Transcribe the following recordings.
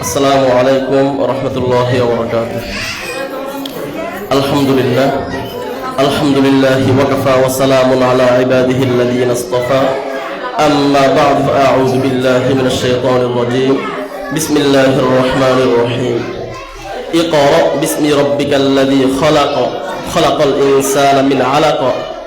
السلام عليكم ورحمة الله وبركاته الحمد لله الحمد لله وكفى وسلام على عباده الذين اصطفى أما بعد فأعوذ بالله من الشيطان الرجيم بسم الله الرحمن الرحيم اقرأ باسم ربك الذي خلق خلق الإنسان من علق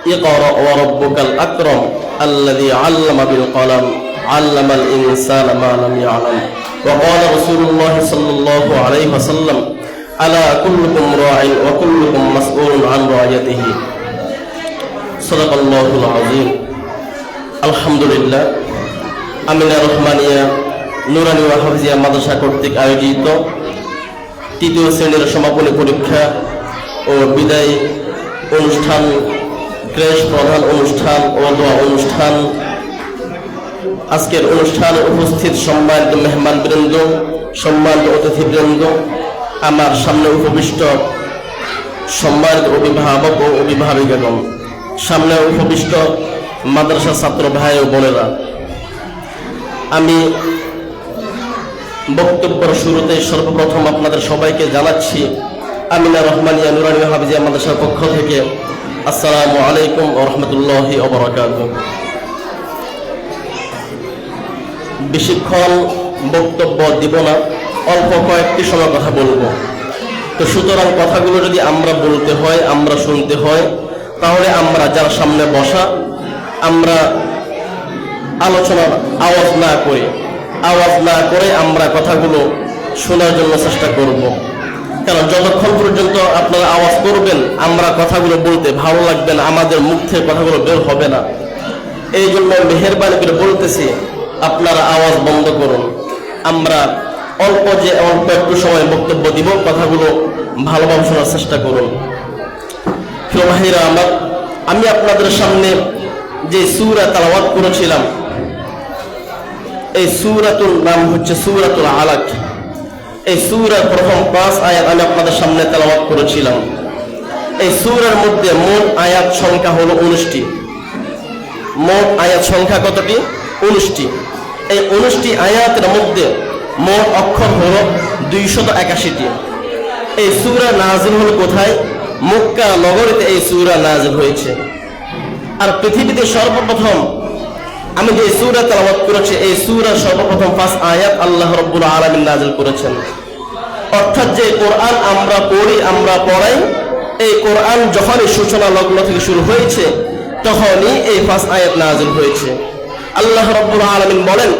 اقرأ وربك الأكرم الذي علم بالقلم علم الإنسان ما لم يعلم وقال رسول الله صلى الله عليه وسلم ألا كلكم راع وكلكم مسؤول عن رعيته صدق الله العظيم الحمد لله আমিনা রহমানিয়া নুরানি ওয়া হাফিজিয়া মাদ্রাসা কর্তৃক আয়োজিত তৃতীয় শ্রেণীর সমাপনী পরীক্ষা ও বিদায় অনুষ্ঠান ক্রেশ প্রধান অনুষ্ঠান ও দোয়া অনুষ্ঠান আজকের অনুষ্ঠানে উপস্থিত সম্মানিত মেহমান বৃন্দ সম্মানিত অতিথিবৃন্দ, আমার সামনে উপবিষ্ট সম্মানিত অভিভাবক ও অভিভাবিকাগণ, সামনে উপবিষ্ট মাদ্রাসা ছাত্র ভাই ও বোনেরা। আমি বক্তব্যের শুরুতে সর্বপ্রথম আপনাদের সবাইকে জানাচ্ছি, আমিনা রহমানিয়া নুরানি হাফিজিয়া মাদ্রাসার পক্ষ থেকে আসসালামু আলাইকুম ও রহমতুল্লাহি বেশিক্ষণ বক্তব্য দিব না, অল্প কয়েকটি সময় কথা বলব। তো সুতরাং কথাগুলো যদি আমরা বলতে হয়, আমরা শুনতে হয়, তাহলে আমরা যার সামনে বসা, আমরা আলোচনার আওয়াজ না করে, আওয়াজ না করে আমরা কথাগুলো শোনার জন্য চেষ্টা করব। কারণ যতক্ষণ পর্যন্ত আপনারা আওয়াজ করবেন, আমরা কথাগুলো বলতে ভালো লাগবে না, আমাদের মুখ থেকে কথাগুলো বের হবে না। এই জন্য মেহরবানি করে বলতেছি আপনারা আওয়াজ বন্ধ করুন। আমরা অল্প যে অল্প একটু সময় বক্তব্য দিব, কথাগুলো ভালোভাবে শোনার চেষ্টা করুন। আমার আমি আপনাদের সামনে যে সুরা তালাওয়াত করেছিলাম, এই সুরাতুল নাম হচ্ছে সুরাতুল আলাক। এই সুরার প্রথম পাঁচ আয়াত আমি আপনাদের সামনে তেলাওয়াত করেছিলাম। এই সুরের মধ্যে মোট আয়াত সংখ্যা হলো উনিশটি। মোট আয়াত সংখ্যা কতটি? উনিশটি। এই উনিশটি আয়াতের মধ্যে মোট অক্ষর হলো দুইশত একাশিটি। এই সুরা নাজিল হল কোথায়? মক্কা নগরীতে এই সুরা নাজিল হয়েছে। আর পৃথিবীতে সর্বপ্রথম আমি যে সুরা তেলাওয়াত করেছি, এই সুরা সর্বপ্রথম পাঁচ আয়াত আল্লাহ রব্বুল আলামিন নাজিল করেছেন। অর্থাৎ যে কোরআন আমরা পড়ি, আমরা পড়াই, এই কোরআন যখনই সূচনা লগ্ন থেকে শুরু হয়েছে, তখনই এই পাঁচ আয়াত নাজিল হয়েছে। আল্লাহ রব্বুল আলামিন বলেন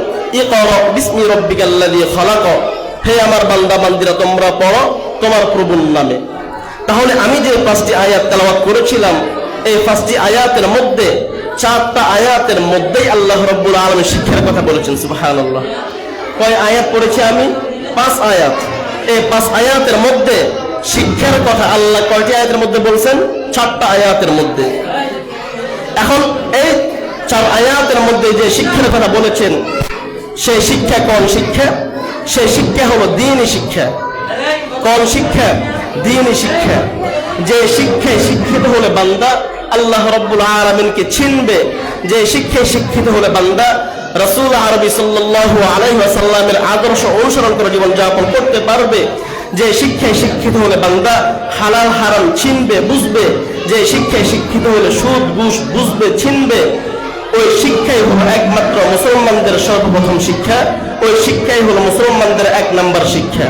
বিসমি রব্বিকাল্লাযী খলাক। হে আমার বান্দা, বান্দিরা, তোমরা পড়ো তোমার প্রভুর নামে। তাহলে আমি যে পাঁচটি আয়াত তেলাওয়াত করেছিলাম, এই পাঁচটি আয়াতের মধ্যে, চারটা আয়াতের মধ্যেই আল্লাহ রব্বুল আলমী শিক্ষার কথা বলেছেন সুবাহান আল্লাহ কয় আয়াত পড়েছি আমি? পাঁচ আয়াত। এই পাঁচ আয়াতের মধ্যে শিক্ষার কথা আল্লাহ কয়টি আয়াতের মধ্যে বলছেন? চারটা আয়াতের মধ্যে এখন এই চার আয়াতের মধ্যে যে শিক্ষার কথা বলেছেন সেই শিক্ষা কোন শিক্ষা? সেই শিক্ষা হলো দিনই শিক্ষা। কোন শিক্ষা? দিনই শিক্ষা। যে শিক্ষায় শিক্ষিত হলে বান্দা আল্লাহ রব্বুল আলমিনকে চিনবে। যে শিক্ষায় শিক্ষিত হলে বান্দা রসুল আরবি সাল্লাল্লাহু আলাইহি ওয়াসাল্লামের আদর্শ অনুসরণ করে জীবন যাপন করতে পারবে। যে শিক্ষায় শিক্ষিত হলে বান্দা হালাল হারাম চিনবে, বুঝবে। যে শিক্ষায় শিক্ষিত হলে সুদ, ঘুষ বুঝবে চিনবে। ওই শিক্ষাই হলো একমাত্র মুসলমানদের সর্বপ্রথম শিক্ষা, ওই শিক্ষাই হলো মুসলমানদের এক নম্বর শিক্ষা।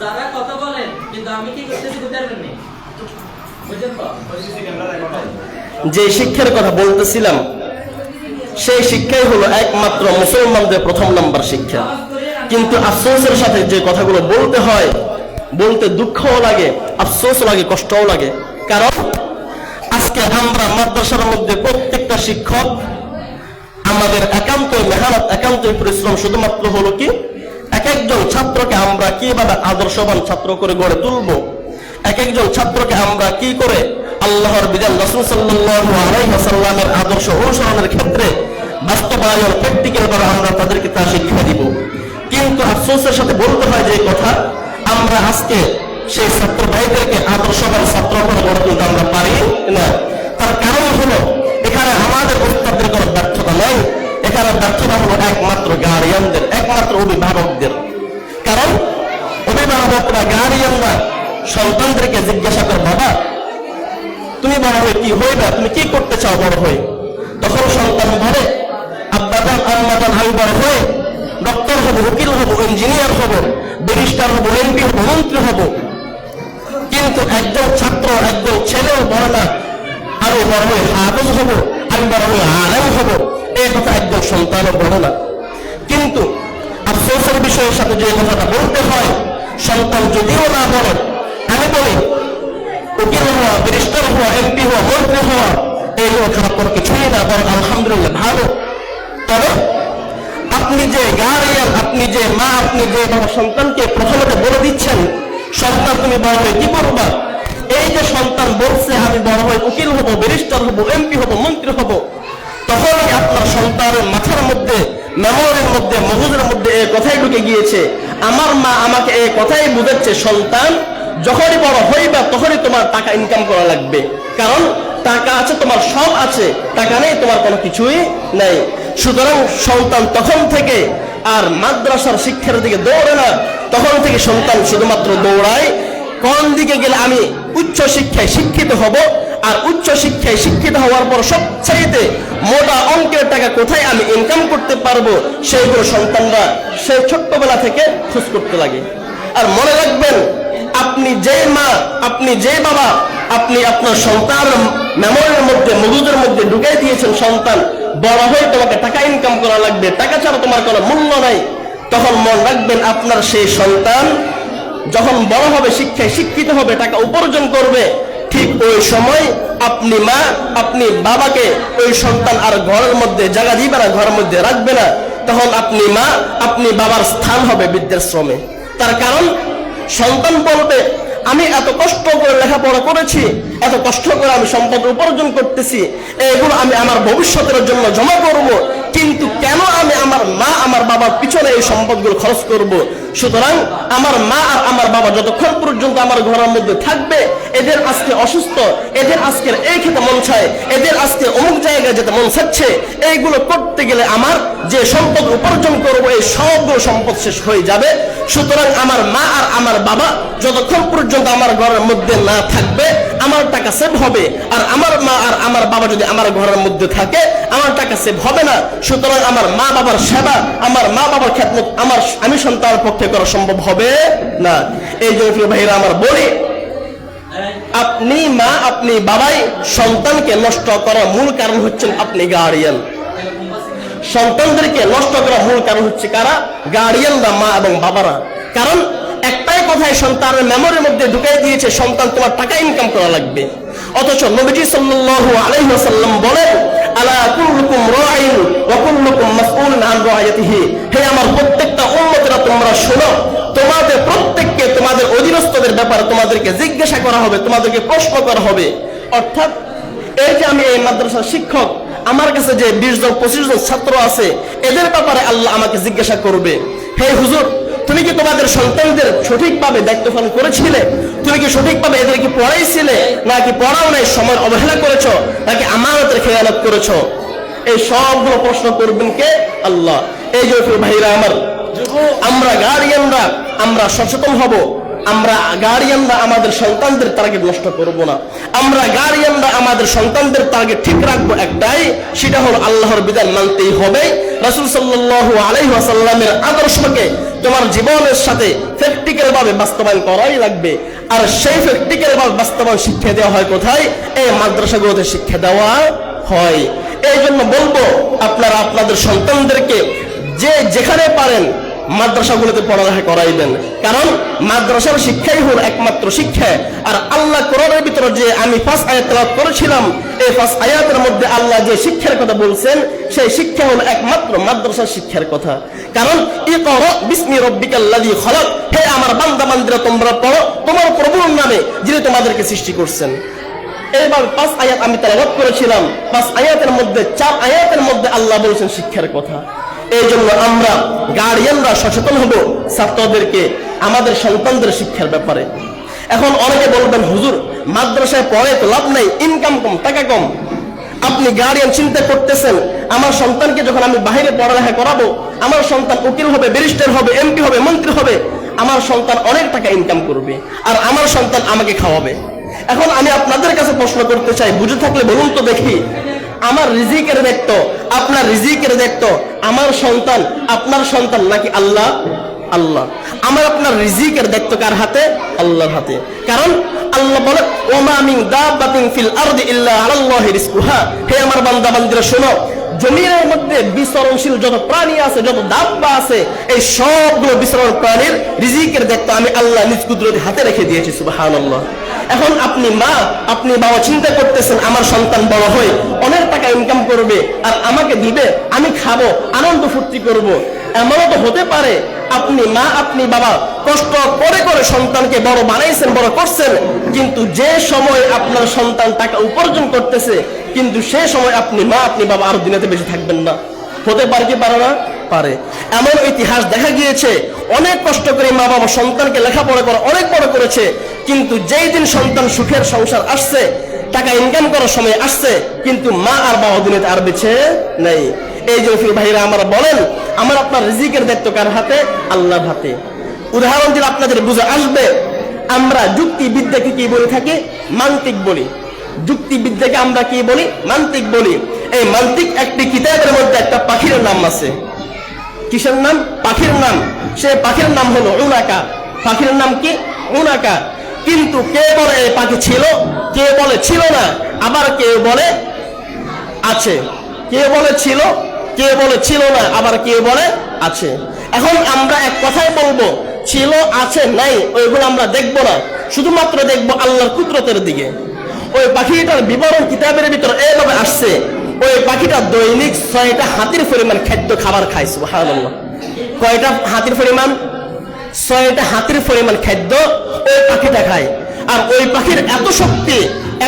যারা কথা বলেন, কিন্তু আমি কি করতেছি বুঝতে পারবেন যে শিক্ষার কথা বলতেছিলাম, সেই শিক্ষাই হলো একমাত্র মুসলমানদের প্রথম নম্বর শিক্ষা। কিন্তু আফসোসের সাথে যে কথাগুলো বলতে হয়, বলতে দুঃখও লাগে আফসোস লাগে, কষ্টও লাগে। কারণ আজকে আমরা মাদ্রাসার মধ্যে প্রত্যেকটা শিক্ষক আমাদের একান্ত মেহনত একান্ত পরিশ্রম শুধুমাত্র হলো কি, এক একজন ছাত্রকে আমরা কীভাবে আদর্শবান ছাত্র করে গড়ে তুলব এক একজন ছাত্রকে আমরা কি করে আল্লাহর বিধান, রসুল সাল্লাল্লাহু আদর্শ অনুসরণের ক্ষেত্রে বাস্তবায়ন প্র্যাকটিক্যাল করে আমরা তাদেরকে তা শিক্ষা দিব। কিন্তু আফসোসের সাথে বলতে হয় যে কথা, আমরা আজকে সেই ছাত্র ভাইদেরকে আদর্শবান ছাত্র করে গড়ে তুলতে আমরা পারি না। তার কারণ হলো, এখানে আমাদের উস্তাদের কোনো ব্যর্থতা নেই। এখানে ব্যর্থতা হলো একমাত্র গার্ডিয়ানদের একমাত্র অভিভাবকদের। কারণ অভিভাবকরা গার্ডিয়ানরা সন্তানদেরকে জিজ্ঞাসা করে, বাবা, তুমি বড় হয়ে কি হইবে? তুমি কি করতে চাও বড় হয়ে? তখন সন্তান বলে আব্বাজান আম্মাজান আমি বড় হয়ে ডক্টর হব, উকিল হব ইঞ্জিনিয়ার হব ব্যারিস্টার হব এমপি হব, মন্ত্রী হব। কিন্তু একজন ছাত্র একজন ছেলেও বলে না আমি বড় হয়ে হাফেজ হব আমি বড় হয়ে আলেম হব। এই কথা একজন সন্তানও বলে না কিন্তু আফসোসের বিষয়ের সাথে যে কথাটা বলতে হয়, সন্তান যদিও না বলে বলি, উকিল হওয়া, ব্যারিস্টার হওয়া এমপি হওয়া, মন্ত্রী হওয়া এইগুলো খারাপ কোনো কিছুই না, বরং আলহামদুলিল্লাহ ভালো। তবে আপনি যে গার্ডিয়ান আপনি যে মা, আপনি যে সন্তানকে প্রথমত বলে দিচ্ছেন, সন্তান তুমি বড় হয়ে কি করবা? এই যে সন্তান বলছে, আমি বড় হয়ে উকিল হব, ব্যারিস্টার হব এমপি হব, মন্ত্রী হব, তখনই আপনার সন্তানের মাথার মধ্যে মেমোরির মধ্যে, মগজের মধ্যে এই কথাই ঢুকে গিয়েছে। আমার মা আমাকে এই কথাই বুঝাচ্ছে, সন্তান যখনই বড় হইবা তখনই তোমার টাকা ইনকাম করা লাগবে। কারণ টাকা আছে, তোমার সব আছে, টাকা নেই, তোমার কোনো কিছুই নেই। সুতরাং সন্তান তখন থেকে আর মাদ্রাসার শিক্ষার দিকে দৌড়ে না। তখন থেকে সন্তান শুধুমাত্র দৌড়ায়। কোন দিকে গেলে আমি উচ্চ শিক্ষায় শিক্ষিত হব আর উচ্চ শিক্ষায় শিক্ষিত হওয়ার পর সবচাইতে মোটা অঙ্কের টাকা কোথায় আমি ইনকাম করতে পারব, সেইগুলো সন্তানরা সেই ছোট্টবেলা থেকে খোঁজ করতে লাগে। আর মনে রাখবেন আপনি যে মা, আপনি যে বাবা, আপনি আপনার সন্তান মেমোরির মধ্যে, মগজের মধ্যে ঢুকাই দিয়েছেন, সন্তান। বড় হয়ে তোমাকে টাকা ইনকাম করা লাগবে, টাকা ছাড়া তোমার কোনো মূল্য নাই। তখন মন রাখবেন আপনার সেই সন্তান যখন বড় হবে, শিক্ষায় শিক্ষিত হবে, টাকা উপার্জন করবে, ঠিক ওই সময় আপনি মা, আপনি বাবাকে ওই সন্তান আর ঘরের মধ্যে, জায়গা দিবে না, ঘরের মধ্যে রাখবে না। তখন আপনি মা, আপনি বাবার স্থান হবে বৃদ্ধাশ্রমে। তার কারণ সন্তান বলবে, আমি এত কষ্ট করে লেখাপড়া করেছি, এত কষ্ট করে আমি সম্পদ উপার্জন করতেছি, এগুলো আমি আমার ভবিষ্যতের জন্য জমা করব কিন্তু কেন আমি আমার মা, আমার বাবার পিছনে এই সম্পদগুলো খরচ করব? সুতরাং আমার মা আর আমার বাবা যতক্ষণ পর্যন্ত আমার ঘরের মধ্যে থাকবে, এদের আজকে অসুস্থ, এদের আজকের এই খেতে মন চায়, এদের আজকে অমুক জায়গায় যেতে মন চাচ্ছে, এইগুলো করতে গেলে আমার যে সম্পদ উপার্জন করব, এই সবগুলো সম্পদ শেষ হয়ে যাবে। সুতরাং আমার মা আর আমার বাবা যতক্ষণ পর্যন্ত আমার ঘরের মধ্যে না থাকবে আমার টাকা সেভ হবে। আর আমার মা, আর আমার বাবা যদি আমার ঘরের মধ্যে থাকে, আমার টাকা সেভ হবে না। সুতরাং আমার মা বাবার সেবা, আমার মা বাবার খেদমত আমার আমি সন্তানের পক্ষে করা সম্ভব হবে না। এই জন্য ভাইরা, আমার বলি, আপনি মা, আপনি বাবাই সন্তানকে নষ্ট করার মূল কারণ হচ্ছেন আপনি গার্ডিয়ান সন্তানদেরকে নষ্ট করার মূল কারণ হচ্ছে কারা? গার্ডিয়ানরা মা এবং বাবারা। কারণ কথাই সন্তানের মেমোরির মধ্যে ঢুকাই দিয়েছে, সন্তান তোমার টাকা ইনকাম করা লাগবে। অথচ নবীজি সাল্লাল্লাহু আলাইহি ওয়াসাল্লাম বলেন, আলা কুল্লুকুম রাইন ওয়া কুল্লুকুম মাসউলুন আন রায়াতিহি হে আমার প্রত্যেকটা উম্মতেরা, তোমরা শোনো, তোমাদের প্রত্যেককে, তোমাদের অধীনস্থদের ব্যাপারে তোমাদেরকে জিজ্ঞাসা করা হবে, তোমাদেরকে প্রশ্ন করা হবে। অর্থাৎ, এই যে আমি এই মাদ্রাসার শিক্ষক, আমার কাছে যে বিশ জন, পঁচিশ জন ছাত্র আছে, এদের ব্যাপারে আল্লাহ আমাকে জিজ্ঞাসা করবে। হে হুজুর তুমি কি তোমাদের সন্তানদের সঠিকভাবে দায়িত্ব পালন করেছিলে? তুমি কি সঠিকভাবে এদেরকে পড়াইছিলে? নাকি পড়াও নাই, সময় অবহেলা করেছ? নাকি আমানতের খেয়ালত করেছ? এই সবগুলো প্রশ্ন করবেন কে? আল্লাহ। এই যে ভাইরা আমার, আমরা গার্ডিয়ানরা আমরা সচেতন হব। আমরা গার্ডিয়ানরা আমাদের সন্তানদের টার্গেট নষ্ট করব না। আমরা গার্ডিয়ানরা আমাদের সন্তানদের টার্গেট ঠিক রাখব একটাই, সেটা হলো আল্লাহর বিধান মানতেই হবে। রাসূল সাল্লাল্লাহু আলাইহি ওয়াসাল্লামের আদর্শকে তোমার জীবনের সাথে প্র্যাকটিক্যাল ভাবে বাস্তবায়ন করাই লাগবে। আর সেই প্র্যাকটিক্যাল ভাবে বাস্তবায়ন শিক্ষা দেওয়া হয় কোথায়? এই মাদ্রাসাগুলোতে শিক্ষা দেওয়া হয়। এই জন্য বলব, আপনারা আপনাদের সন্তানদেরকে যে যেখানে পারেন মাদ্রাসাগুলোতে পড়ালেখা করাইবেন কারণ মাদ্রাসার শিক্ষাই হল একমাত্র শিক্ষা। আর আল্লাহ কোরআনের ভিতরে যে আমি ফার্স্ট আয়াত তেলাওয়াত করেছিলাম, এই ফার্স্ট আয়াতের মধ্যে আল্লাহ যে শিক্ষার কথা বলছেন, সেই শিক্ষা হলো একমাত্র মাদ্রাসার শিক্ষার কথা। কারণ ইকরা বিসমি রব্বিকাল্লাযী খলাক। হে আমার বান্দা, বান্দিরা, তোমরা পড়ো। তোমার প্রভুর নামে যিনি তোমাদেরকে সৃষ্টি করছেন। এবার পাঁচ আয়াত আমি তেলাওয়াত করেছিলাম। পাঁচ আয়াতের মধ্যে, চার আয়াতের মধ্যে আল্লাহ বলছেন শিক্ষার কথা। এই জন্য আমরা গার্ডিয়ানরা সচেতন হব ছাত্রদেরকে আমাদের সন্তানদের শিক্ষার ব্যাপারে। এখন অনেকে বলবেন, হুজুর, মাদ্রাসায় পড়ে তো লাভ নাই ইনকাম কম, টাকা কম। আপনি গার্ডিয়ান চিন্তা করতেছেন, আমার সন্তানকে যখন আমি বাইরে পড়ালেখা করাবো, আমার সন্তান উকিল হবে ব্যারিস্টার হবে এমপি হবে, মন্ত্রী হবে, আমার সন্তান অনেক টাকা ইনকাম করবে আর আমার সন্তান আমাকে খাওয়াবে। এখন আমি আপনাদের কাছে প্রশ্ন করতে চাই, বুঝে থাকলে বলুন তো দেখি। আমার রিজিকের দায়িত্ব আপনার রিজিকের দায়িত্ব আমার সন্তান, আপনার সন্তান নাকি আল্লাহ? আল্লাহ। আমার আপনার রিজিকের দায়িত্ব কার হাতে? আল্লাহর হাতে। কারণ আল্লাহ বলে, ওমা মিন দাব্বাতিন ফিল আরদি ইল্লা আলাল্লাহি রিজকুহা। হে আমার বান্দা বান্দিরা শোনো জমিনের মধ্যে বিচরণশীল যত প্রাণী আছে, যত দাব্বা আছে, এই সবগুলো বিচরণ প্রাণীর রিজিকের দায়িত্ব আমি আল্লাহ নিজ কুদরতি হাতে রেখে দিয়েছি সুবাহ এখন আপনি মা, আপনি বাবা চিন্তা করতেছেন, আমার সন্তান বড় হয়ে অনেক টাকা ইনকাম করবে আর আমাকে দিবে, আমি খাব, আনন্দ ফুর্তি করব। এমনও তো হতে পারে, আপনি মা, আপনি বাবা কষ্ট করে করে সন্তানকে বড় বানাইছেন, বড় করছেন, কিন্তু যে সময় আপনার সন্তান টাকা উপার্জন করতেছে, কিন্তু সে সময় আপনি মা, আপনি বাবা আরও দিনেতে বেশি থাকবেন না। হতে পারে কি পারে না? পারে। এমন ইতিহাস দেখা গিয়েছে, অনেক কষ্ট করে মা বাবা সন্তানকে লেখাপড়া করে অনেক বড় করেছে, কিন্তু যেই দিন সন্তান সুখের সংসার আসছে, টাকা ইনকাম করার সময় আসছে, কিন্তু মা আর বাবা দুনিয়াতে আর বেছে নেই। এই যে ভাইরা আমরা বলেন, আমার আপনার রিজিকের দায়িত্ব কার হাতে? আল্লাহর হাতে। উদাহরণ দিলে আপনাদের বুঝে আসবে, আমরা যুক্তিবিদ্যাকে কি বলে থাকি? মান্তিক বলি। যুক্তিবিদ্যাকে আমরা কি বলি? মান্তিক বলি। এই মান্তিক একটি কিতাবের মধ্যে একটা পাখির নাম আছে। কিসের নাম? পাখির নাম। সে পাখির নাম হলো উনাকা। পাখির নাম কি? উনাকা। কিন্তু কে বলে এই পাখি ছিল? কে বলে ছিল না। আবার কেউ বলে, আছে। কে বলে ছিল? কে বলে ছিল না, আবার কে বলে আছে? এখন আমরা এক কথাই বলব, ছিল, আছে, নাই, ওইগুলো আমরা দেখব না। শুধুমাত্র দেখব আল্লাহর কুদরতের দিকে। ওই পাখিটার বিবরণ কিতাবের ভিতরে এইভাবে আসছে, ওই পাখিটা দৈনিক ছয়টা হাতির পরিমাণ খাদ্য খাবার খায়, সুবহানাল্লাহ। কয়টা হাতির পরিমাণ? ছয়টা হাতির পরিমাণ খাদ্য ওই পাখিটা খায়। আর ওই পাখির এত শক্তি,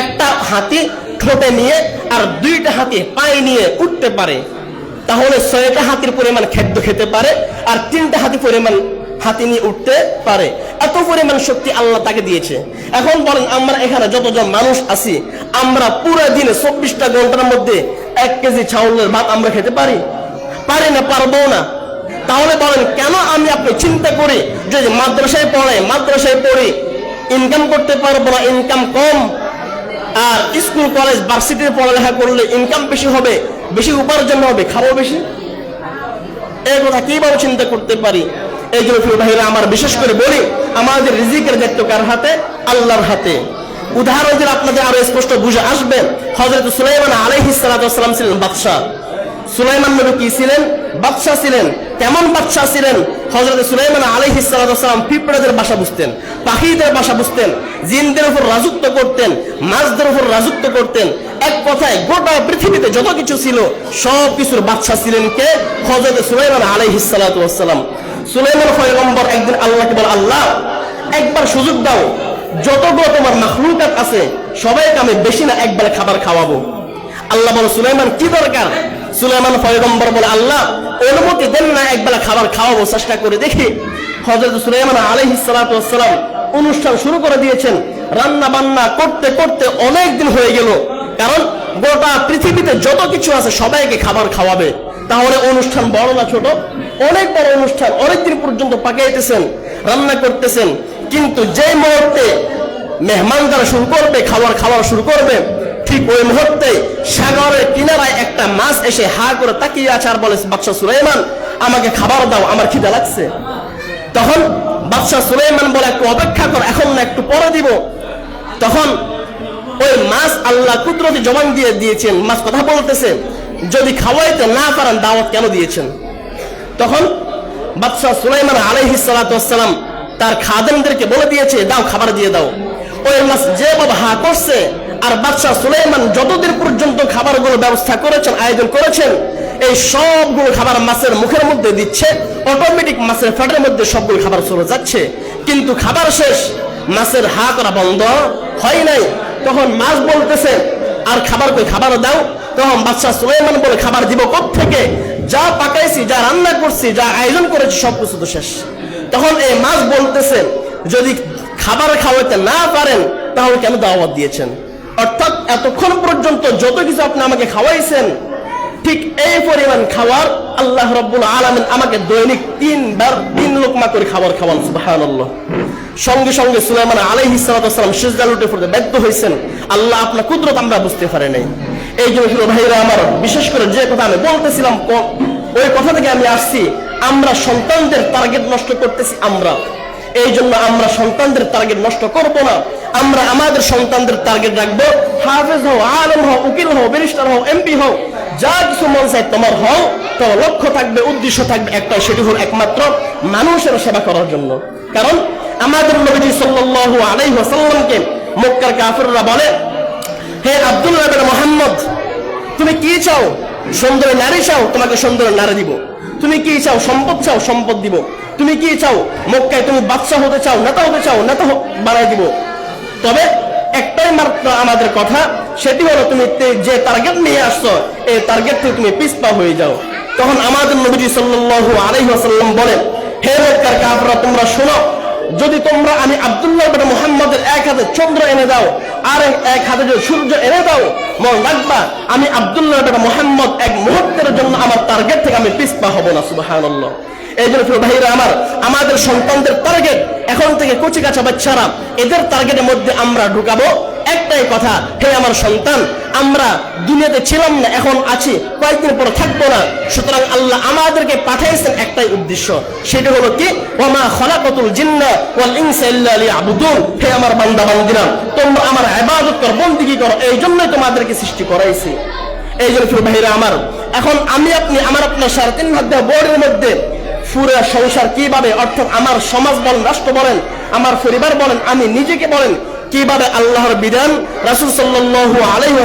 একটা হাতি ঠোঁটে নিয়ে আর দুইটা হাতি পায়ে নিয়ে উঠতে পারে। তাহলে ছয়টা হাতির পরিমাণ খাদ্য খেতে পারে আর তিনটা হাতি পরিমাণ হাতি নিয়ে উঠতে পারে। এত পরিমাণ শক্তি আল্লাহ তাকে দিয়েছে। এখন বলেন, আমরা এখানে যতজন মানুষ আছি, আমরা পুরো দিনে চব্বিশটা ঘণ্টার মধ্যে এক কেজি চাউলের ভাত আমরা খেতে পারি? পারি না, পারব না। তাহলে বলেন, কেন আমি আপনি চিন্তা করি যে মাদ্রাসায় পড়ে, মাদ্রাসায় পড়ি ইনকাম করতে পারব না ইনকাম কম? আর স্কুল, কলেজ ভার্সিটির পড়ালেখা করলে ইনকাম বেশি হবে বেশি উপার্জন হবে, খাব বেশি? এই কথা কীভাবে চিন্তা করতে পারি? এই জন্য ভাইরা আমার বিশেষ করে বলি আমাদের রিজিকের দায়িত্ব কার হাতে? আল্লাহর হাতে। উদাহরণ দিলে আপনাদের আরও স্পষ্ট বুঝে আসবে হজরত সুলাইমান আলাইহিস সালাম ছিলেন বাদশাহ। সুলাইমান নবী কি ছিলেন? বাদশাহ ছিলেন। কেমন বাদশাহ ছিলেন হজরত সুলাইমান আলাইহিস সালাম পিঁপড়াদের বাসা বুঝতেন, পাখিদের বাসা বুঝতেন, জিনদের উপর রাজত্ব করতেন, মাছদের উপর রাজত্ব করতেন। এক কথায় গোটা পৃথিবীতে যত কিছু ছিল, সব কিছুর বাদশাহ ছিলেন কে? হজরত সুলাইমান আলাইহিস সালাম সুলাইমান পয়গম্বর একদিন আল্লাহকে বলে, আল্লাহ, একবার সুযোগ দাও, যতগুলো তোমার মাখলুকাত আছে, সবাইকে আমি বেশি না একবার খাবার খাওয়াবো। আল্লাহ বলে, সুলাইমান, কি দরকার? সুলাইমান পয়গম্বর বলে, আল্লাহ, অনুমতি দেন না, একবেলা খাবার খাওয়াবো, চেষ্টা করে দেখি। হজরত সুলাইমান আলাইহিস সালাম অনুষ্ঠান শুরু করে দিয়েছেন। রান্না বান্না করতে করতে অনেক দিন হয়ে গেল। কারণ গোটা পৃথিবীতে যত কিছু আছে, সবাইকে খাবার খাওয়াবে। তাহলে অনুষ্ঠান বড় না ছোট? অনেক বড় অনুষ্ঠান অনেক দিন পর্যন্ত পাকাইতেছেন, রান্না করতেছেন। কিন্তু যে মুহূর্তে মেহমান যারা শুরু করবে, খাবার খাওয়া শুরু করবে ঠিক ওই মুহূর্তে সাগরের কিনারায় একটা মাছ এসে হা করে তাকিয়ে আছে আর বলে বাদশাহ সুলাইমান, আমাকে খাবার দাও, আমার খিদা লাগছে। তখন বাদশাহ সুলাইমান বলে, একটু অপেক্ষা কর, এখন না একটু পরে দিব। তখন ওই মাছ আল্লাহ কুদরতি জবান দিয়ে দিয়েছেন, মাছ কথা বলতেছে, যদি খাওয়াইতে না পারেন, দাওয়াত কেন দিয়েছেন? তখন বাদশাহ সুলাইমান আলাইহিস সালাম তার খাদেমদেরকে বলে দিয়েছে, দাও, খাবার দিয়ে দাও। ওই মাছ যেভাবে হা করছে আর বাদশাহ সুলাইমান যতদিন পর্যন্ত খাবারগুলো ব্যবস্থা করেছেন, আয়োজন করেছেন, এই সবগুলো খাবার মাছের মুখের মধ্যে দিচ্ছে অটোমেটিক মাছের ফ্যাটের মধ্যে সবগুলো খাবার চলে যাচ্ছে। কিন্তু খাবার শেষ, মাছের হা করা বন্ধ হয় নাই। তখন মাছ বলতেছে, আর খাবার কই, খাবার দাও? তখন বাদশাহ সুলাইমান বলে, খাবার দিব থেকে যা পাকাইছি, যা রান্না করছি, যা আয়োজন করেছি সব কিছু তো শেষ। তখন এই মাছ বলতেছে, যদি খাবার খাওয়াতে না পারেন, তাহলে কেন দাওয়াত দিয়েছেন? অর্থাৎ এতক্ষণ পর্যন্ত যত কিছু আপনি আমাকে খাওয়াইছেন, ঠিক এই পরিমাণ খাবার আল্লাহ রব্বুল আলমিন আমাকে দৈনিক তিনবার তিন লোকমা করে খাবার খাওয়ান সুবাহান্লাহ সঙ্গে সঙ্গে সুলাইমান আলাইহিস সালাম সিজদা লুটে পড়তে ব্যর্থ হয়েছেন আল্লাহ আপনার কুদরত আমরা বুঝতে পারি নাই। এই জন্য ভাইরা আমার, বিশেষ করে যে কথা আমি বলতেছিলাম ওই কথা থেকে আমি আসছি, আমরা সন্তানদের টার্গেট নষ্ট করতেছি আমরা। এই জন্য আমরা সন্তানদের টার্গেট নষ্ট করব না। আমরা আমাদের সন্তানদের টার্গেট রাখব। হাফেজ হও, আলম হও, উকিল হও ব্যারিস্টার হও এমপি হও, যা কিছু মন চাই তোমার হও। তোমার লক্ষ্য থাকবে, উদ্দেশ্য থাকবে একটা সেটি হল একমাত্র মানুষের সেবা করার জন্য। কারণ আমাদের নবীজি সাল্লাল্লাহু আলাইহি ওয়াসাল্লামকে মক্কার কাফিররা বলে, হে আব্দুল্লাহ বিন মুহাম্মদ, তুমি কি চাও? সুন্দর নারী চাও? তোমাকে সুন্দর নারী দিব। তুমি কি চাও? সম্পদ চাও? সম্পদ দিব। তুমি কি চাও? মক্কায় তুমি বাদশা হতে চাও, নেতা হতে চাও, নেতা বানাই দিব। তবে একটাই মাত্র আমাদের কথা, সেটি হলো তুমি যে টার্গেট নিয়ে আসছো, এই টার্গেট থেকে তুমি পিছপা হয়ে যাও। তখন আমাদের নবীজি সাল্লাল্লাহু আলাইহি ওয়াসাল্লাম বলেন, হে মক্কার কাফেররা, তোমরা শোনো, যদি তোমরা আমি আব্দুল্লাহ বিন মুহাম্মদের এক হাতে চন্দ্র এনে দাও, আর এক- হাতে যদি সূর্য এনে দাও, মন রাখবা, আমি আব্দুল্লাহ বিন মুহাম্মদ এক মুহূর্তের জন্য আমার টার্গেট থেকে আমি পিছপা হব না, সুবহানাল্লাহ। এই জন্য ভাইরা আমার, আমাদের সন্তানদের টার্গেট এখন থেকে কচি কাঁচা বাচ্চারা, এদের টার্গেটের মধ্যে আমরা ঢুকাবো। একটাই কথা, হে আমার সন্তান, আমরা দুনিয়াতে ছিলাম না, এখন আছি, কয়েকদিন পরে থাকব না। সুতরাং আল্লাহ আমাদেরকে পাঠাইছেন একটাই উদ্দেশ্য, সেটা হলো কি? ওমা খলাকতুল জিন্না ওয়াল ইনসা ইল্লা লিয়াবুদুন। হে আমার বান্দা, বান্দিরা, তোমরা আমার ইবাদত কর, বন্দেগী করো, এই জন্যই তোমাদেরকে সৃষ্টি করাইছি। এই জন্য ভাইরা আমার, এখন আমি আপনি, আমার আপনার সাড়ে তিন হাত বোর্ডের মধ্যে পুরো সংসার কীভাবে, অর্থাৎ আমার সমাজ বলেন, রাষ্ট্র বলেন, আমার পরিবার বলেন, আমি নিজেকে বলেন, কীভাবে আল্লাহর বিধান, রাসূল সাল্লাল্লাহু আলাইহি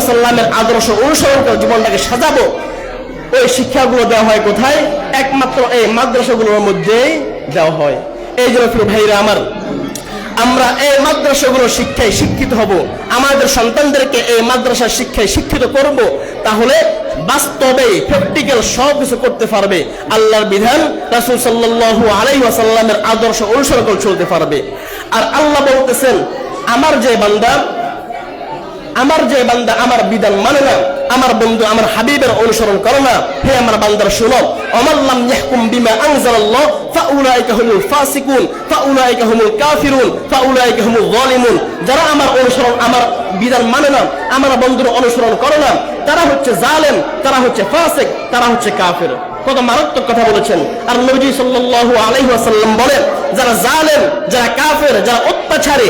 আদর্শ অনুসরণ করে জীবনটাকে সাজাবো? ওই শিক্ষাগুলো দেওয়া হয় কোথায়? একমাত্র এই মাদ্রাসাগুলোর মধ্যেই দেওয়া হয়। এই জন্য প্রিয় ভাইরা আমার, আমরা এই মাদ্রাসাগুলো শিক্ষায় শিক্ষিত হব, আমাদের সন্তানদেরকে এই মাদ্রাসার শিক্ষায় শিক্ষিত করব, তাহলে বাস্তবে প্র্যাকটিক্যাল সব কিছু করতে পারবে। আল্লাহর বিধান রাসূল সাল্লাল্লাহু আলাইহি ওয়াসাল্লামের আদর্শ অনুসরণ করে চলতে পারবে। আর আল্লাহ বলতেছেন, আমার যে বান্দা, আমার যে বান্দা আমার বিধান মানে না, আমার বন্ধু আমার হাবিবের অনুসরণ করে না, হে আমার বান্দার শুনো অমাল্লাম ইয়াহকুম বিমা আনজালাল্লাহ, ফাউলাইকা হুমুল ফাসিকুন, ফাউলাইকা হুমুল কাফিরুন, ফাউলাইকা হুমুল যালিমুন যারা আমার অনুসরণ, আমার বিধান মানে না, আমার বন্ধুর অনুসরণ করে না তারা হচ্ছে জালেম, তারা হচ্ছে ফাসিক, তারা হচ্ছে কাফির। কত মারাত্মক কথা বলেছেন। আর নবী সাল্লাল্লাহু আলাইহি ওয়াসাল্লাম বলেন, যারা জালেম, যারা কাফের, যারা অত্যাচারী,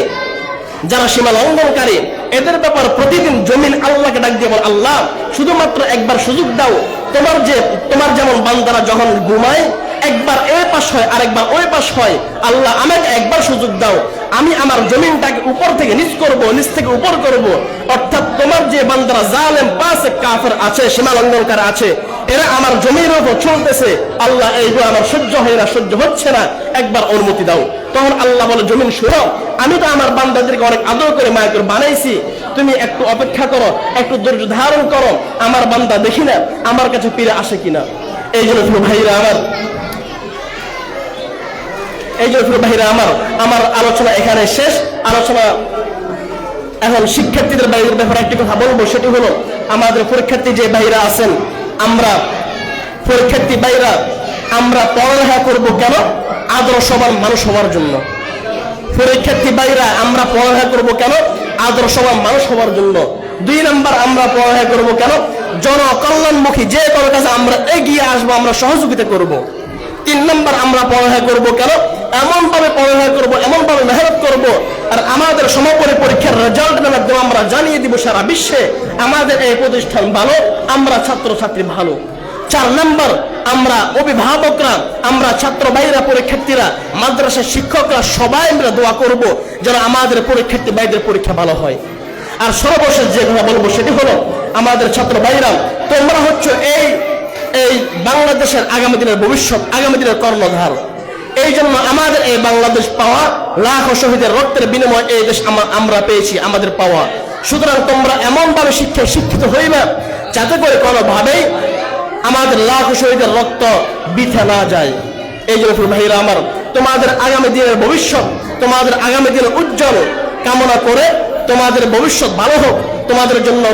যারা সীমা লঙ্ঘনকারী, এদের ব্যাপার প্রতিদিন জমিন আল্লাহকে ডাক দিয়ে বল, আল্লাহ, শুধুমাত্র একবার সুযোগ দাও। তোমার যে, তোমার যেমন বান্দারা যখন ঘুমায়, একবার এ পাশ হয়, আরেকবার ওই পাশ হয়। আল্লাহ আমাকে একবার সুযোগ দাও। আমি আমার জমিনটাকে উপর থেকে নিচ করব, নিচ থেকে উপর করব। অর্থাৎ তোমার যে বান্দারা জালেম পাশে কাফের আছে, সীমা লঙ্ঘনকার আছে, এরা আমার জমির উপর চলতেছে। আল্লাহ এইগুলো আমার সহ্য হয় না, সহ্য হচ্ছে না। একবার অনুমতি দাও। তখন আল্লাহ বলে, জমিন শুনো আমি তো আমার বান্দাদেরকে অনেক আদর করে, মায়া করে বানাইছি। তুমি একটু অপেক্ষা করো, একটু ধৈর্য ধারণ করো। আমার বান্দা দেখি না, আমার কাছে ফিরে আসে কিনা? এই জন্য প্রিয় ভাইরা আমার এই জন্য ভাইরা আমার আমার আলোচনা এখানে শেষ। আলোচনা এখন শিক্ষার্থীদের বাইরের ব্যাপারে একটি কথা বলব, সেটি হলো আমাদের পরীক্ষার্থী যে বাইরা আছেন, আমরা পরীক্ষার্থী বাইরা, আমরা পড়ালেখা করব কেন? আদর্শবান মানুষ হওয়ার জন্য। পরীক্ষার্থী বাইরা, আমরা পড়ালেখা করব কেন? আদর্শবান মানুষ হওয়ার জন্য। দুই নাম্বার, আমরা পড়ালেখা করব কেন? জনকল্যাণমুখী, যে কোনো কাজে আমরা এগিয়ে আসব, আমরা সহযোগিতা করব। তিন নাম্বার, আমরা পড়ালেখা করব কেন? এমন ভাবে পড়ালেখা করব এমন ভাবে মেহনত করব, আর আমাদের সমাপনী পরীক্ষার রেজাল্টের মাধ্যমে আমরা জানিয়ে দিব সারা বিশ্বে, আমাদের এই প্রতিষ্ঠান ভালো, আমরা ছাত্র ছাত্রী ভালো। চার নম্বর, আমরা অভিভাবকরা, আমরা ছাত্র ভাইরা পরীক্ষার্থীরা, মাদ্রাসার শিক্ষকরা সবাই আমরা দোয়া করব যেন আমাদের পরীক্ষার্থী ভাইদের পরীক্ষা ভালো হয়। আর সর্বশেষ যে কথা বলব সেটি হলো, আমাদের ছাত্র ভাইরা, তোমরা হচ্ছে এই এই বাংলাদেশের আগামী দিনের ভবিষ্যৎ, আগামী দিনের কর্ণধার। এই জন্য আমাদের এই বাংলাদেশ পাওয়া লাখ শহীদের রক্তের বিনিময়ে এই দেশ আমা- আমরা পেয়েছি, আমাদের পাওয়া। সুতরাং তোমরা এমনভাবে শিক্ষায় শিক্ষিত হইবে যাতে করে কোনোভাবেই আমাদের লাখ শহীদের রক্ত বৃথা না যায়। এই জন্য ভাইরা আমার, তোমাদের আগামী দিনের ভবিষ্যৎ, তোমাদের আগামী দিনের উজ্জ্বল কামনা করে তোমাদের ভবিষ্যৎ ভালো হোক, তোমাদের জন্য